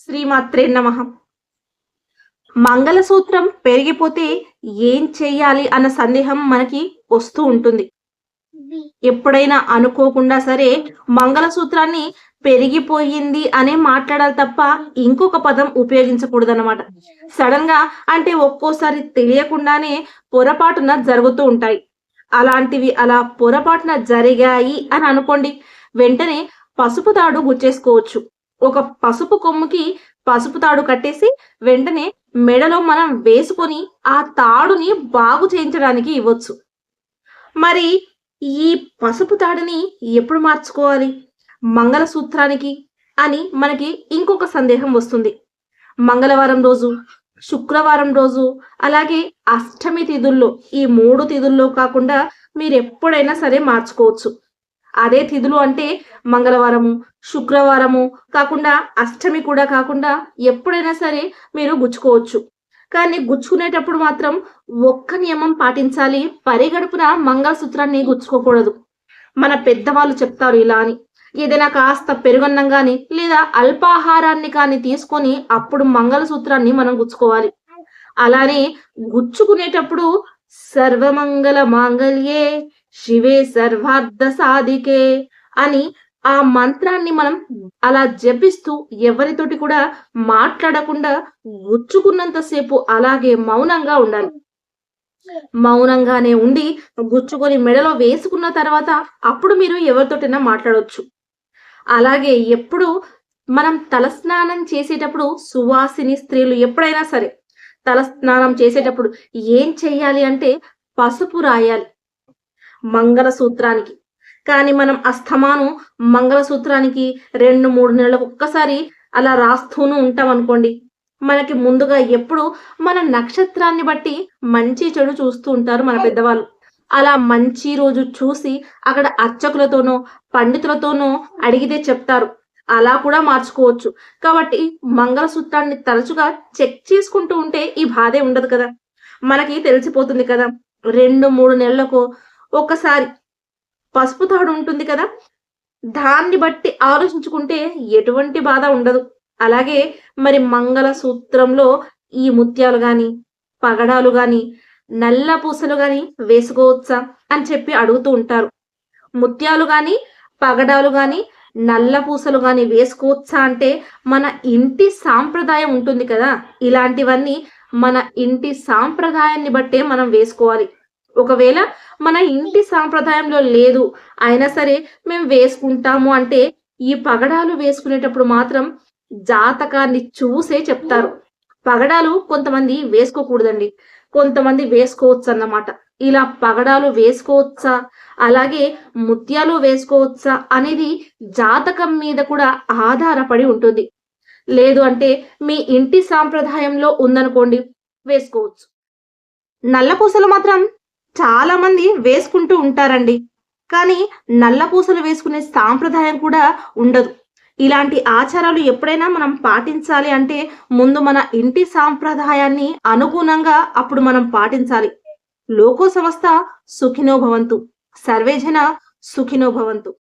శ్రీమాత్రే నమ. మంగళసూత్రం పెరిగిపోతే ఏం చెయ్యాలి అన్న సందేహం మనకి వస్తూ ఉంటుంది. ఎప్పుడైనా అనుకోకుండా సరే మంగళసూత్రాన్ని పెరిగిపోయింది అనే మాట్లాడాలి తప్ప ఇంకొక పదం ఉపయోగించకూడదు అనమాట సడన్గా అంటే ఒక్కోసారి తెలియకుండానే పొరపాటున జరుగుతూ ఉంటాయి. అలాంటివి అలా పొరపాటున జరిగాయి అని అనుకోండి వెంటనే పసుపు తాడు గుచ్చేసుకోవచ్చు. ఒక పసుపు కొమ్ముకి పసుపు తాడు కట్టేసి వెంటనే మెడలో మనం వేసుకొని ఆ తాడుని బాగు చేయించడానికి ఇవ్వచ్చు. మరి ఈ పసుపు తాడుని ఎప్పుడు మార్చుకోవాలి? మంగళసూత్రానికి అని మనకి ఇంకొక సందేహం వస్తుంది. మంగళవారం రోజు శుక్రవారం రోజు అలాగే అష్టమి తిథుల్లో ఈ మూడు తిథుల్లో కాకుండా మీరు ఎప్పుడైనా సరే మార్చుకోవచ్చు. అదే తిథులు అంటే మంగళవారము శుక్రవారము కాకుండా అష్టమి కూడా కాకుండా ఎప్పుడైనా సరే మీరు గుచ్చుకోవచ్చు. కానీ గుచ్చుకునేటప్పుడు మాత్రం ఒక్క నియమం పాటించాలి. పరిగడుపున మంగళసూత్రాన్ని గుచ్చుకోకూడదు. మన పెద్దవాళ్ళు చెప్తారు ఇలా అని. ఏదైనా కాస్త పెరుగన్నం కానీ లేదా అల్పాహారాన్ని కానీ తీసుకొని అప్పుడు మంగళసూత్రాన్ని మనం గుచ్చుకోవాలి. అలానే గుచ్చుకునేటప్పుడు సర్వమంగళ మాంగళ్యే శివే సర్వార్థ సాధికే అని ఆ మంత్రాన్ని మనం అలా జపిస్తూ ఎవరితోటి కూడా మాట్లాడకుండా గుచ్చుకున్నంతసేపు అలాగే మౌనంగా ఉండాలి. మౌనంగానే ఉండి గుచ్చుకొని మెడలో వేసుకున్న తర్వాత అప్పుడు మీరు ఎవరితోటైనా మాట్లాడవచ్చు అలాగే ఎప్పుడు మనం తలస్నానం చేసేటప్పుడు సువాసిని స్త్రీలు ఎప్పుడైనా సరే తలస్నానం చేసేటప్పుడు ఏం చెయ్యాలి అంటే పసుపు రాయాలి. మంగళసూత్రానికి. కానీ మనం అస్తమాను మంగళసూత్రానికి రెండు మూడు నెలలకు ఒక్కసారి అలా రాస్తూనే ఉంటాం అనుకోండి మనకి ముందుగా ఎప్పుడు మన నక్షత్రాన్ని బట్టి మంచి చెడు చూస్తూ ఉంటారు మన పెద్దవాళ్ళు. అలా మంచి రోజు చూసి అక్కడ అర్చకులతోనో పండితులతోనో అడిగితే చెప్తారు. అలా కూడా మార్చుకోవచ్చు. కాబట్టి మంగళసూత్రాన్ని తరచుగా చెక్ చేసుకుంటూ ఉంటే ఈ బాధే ఉండదు కదా. మనకి తెలిసిపోతుంది కదా. రెండు మూడు నెలలకు ఒకసారి పసుపు తాడు ఉంటుంది కదా దాన్ని బట్టి ఆలోచించుకుంటే ఎటువంటి బాధ ఉండదు. అలాగే మరి మంగళ సూత్రంలో ఈ ముత్యాలు గాని పగడాలు గాని నల్ల పూసలు గాని వేసుకోవచ్చా అని చెప్పి అడుగుతూ ఉంటారు. ముత్యాలు గాని పగడాలు గాని నల్ల పూసలు గాని వేసుకోవచ్చా అంటే మన ఇంటి సాంప్రదాయం ఉంటుంది కదా ఇలాంటివన్నీ మన ఇంటి సాంప్రదాయాన్ని బట్టే మనం వేసుకోవాలి. ఒకవేళ మన ఇంటి సాంప్రదాయంలో లేదు అయినా సరే మేము వేసుకుంటాము అంటే ఈ పగడాలు వేసుకునేటప్పుడు మాత్రం జాతకాన్ని చూసే చెప్తారు. పగడాలు కొంతమంది వేసుకోకూడదండి. కొంతమంది వేసుకోవచ్చు అన్నమాట ఇలా పగడాలు వేసుకోవచ్చా? అలాగే ముత్యాలు వేసుకోవచ్చా? అనేది జాతకం మీద కూడా ఆధారపడి ఉంటుంది. లేదు అంటే మీ ఇంటి సాంప్రదాయంలో ఉందనుకోండి వేసుకోవచ్చు. నల్ల పూసలు మాత్రం చాలా మంది వేసుకుంటూ ఉంటారండి. కానీ నల్ల పూసలు వేసుకునే సాంప్రదాయం కూడా ఉండదు. ఇలాంటి ఆచారాలు ఎప్పుడైనా మనం పాటించాలి అంటే ముందు మన ఇంటి సాంప్రదాయాన్ని అనుగుణంగా అప్పుడు మనం పాటించాలి. లోకో సంస్థ సుఖినో భవంతు. సర్వేజన సుఖినో భవంతు.